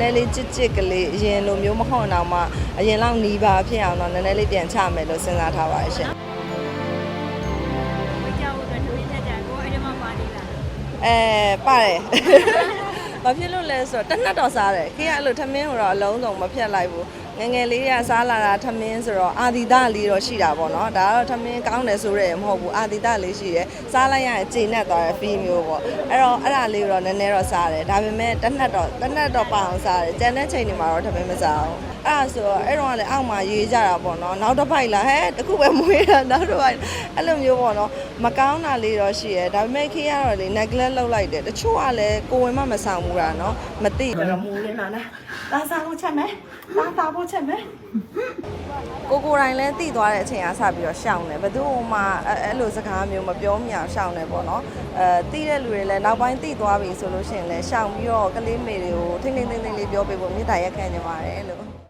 နဲလေးချစ်ချစ်ကလေးအရင်လိုမျိုးမဟုတ်တော့မှအရင်လောက်နီးပါဖြစ်အောင်တော့နည်းနည်းလေးပြန်ချမယ်လို့စဉ်းစားထားပါတယ်ရှင်ဝေးကြဖို့အတွက်တမင်းတက်ကြကိုအဲ့ဒီမှာပါနေလားအဲပါတယ်ဘာဖြစ်လို့လဲဆိုတော့တစ်နတ်တော့စားတယ်ခေကအဲ့လိုထမင်းကိုတော့အလုံးစုံမဖြတ်လိုက်ဘူး ငယ်ငယ်လေးကစားလာတာထမင်းဆိုတော့အာဒီတလေးတော့ရှိတာပေါ့နော်ဒါကတော့ထမင်းကောင်းတယ်ဆိုရဲမဟုတ်ဘူးအာဒီတလေးရှိတယ်စားလိုက်ရရင်ကျေနပ်သွားတဲ့ဖီးမျိုးပေါ့အဲ့တော့အဲ့ဒါလေးကိုတော့နည်းနည်းတော့စားတယ်ဒါပေမဲ့တစ်နတ်တော့တစ်နတ်တော့ပအောင်စားတယ်ကျန်တဲ့ချိန်တွေမှာတော့ထမင်းမစားဘူးအဲ့ဒါဆိုတော့အဲ့တော့ကလည်းအောက်မှာရေးကြတာပေါ့နော်နောက်တစ်ပိုက်လာဟဲ့တခုပဲမွေးတာနောက်တစ်ပိုက်အဲ့လိုမျိုးပေါ့နော်မကောင်းတာလေးတော့ရှိရဲဒါပေမဲ့ခေရတော့လေ neglect လုပ်လိုက်တယ်တချို့ကလည်းကိုဝင်မမဆောင်ဘူးတာနော်မသိတော့မူရင်းလာလားလာစားဖို့ချက်မယ် လာစားဖို့ချက်မယ်ကိုကိုယ်တိုင်လည်းသိသွားတဲ့အချိန်အားစပြီးတော့ရှောင်းတယ်ဘယ်သူမှအဲ့အဲ့လိုစကားမျိုးမပြောမြအောင်ရှောင်းတယ်ပေါ့နော်အဲသိတဲ့လူတွေလည်းနောက်ပိုင်းသိသွားပြီဆိုလို့ရှိရင်လည်းရှောင်းပြီးတော့ကလေးမေတွေကိုထိမ့်ထိမ့်သိမ့်သိမ့်လေးပြောပေးဖို့မေတ္တာရက်ခံနေပါတယ်လို့